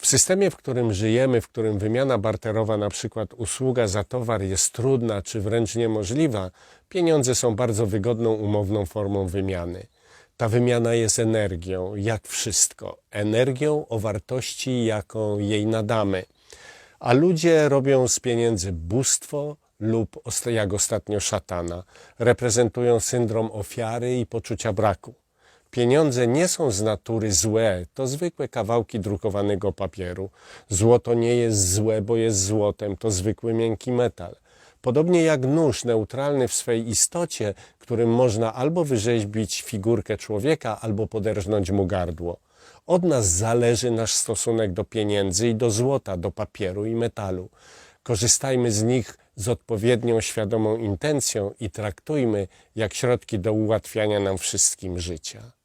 W systemie, w którym żyjemy, w którym wymiana barterowa, na przykład usługa za towar, jest trudna czy wręcz niemożliwa, pieniądze są bardzo wygodną, umowną formą wymiany. Ta wymiana jest energią, jak wszystko. Energią o wartości, jaką jej nadamy. A ludzie robią z pieniędzy bóstwo lub, jak ostatnio, szatana. Reprezentują syndrom ofiary i poczucia braku. Pieniądze nie są z natury złe, to zwykłe kawałki drukowanego papieru. Złoto nie jest złe, bo jest złotem, to zwykły miękki metal. Podobnie jak nóż neutralny w swej istocie, którym można albo wyrzeźbić figurkę człowieka, albo poderżnąć mu gardło. Od nas zależy nasz stosunek do pieniędzy i do złota, do papieru i metalu. Korzystajmy z nich z odpowiednią, świadomą intencją i traktujmy jak środki do ułatwiania nam wszystkim życia.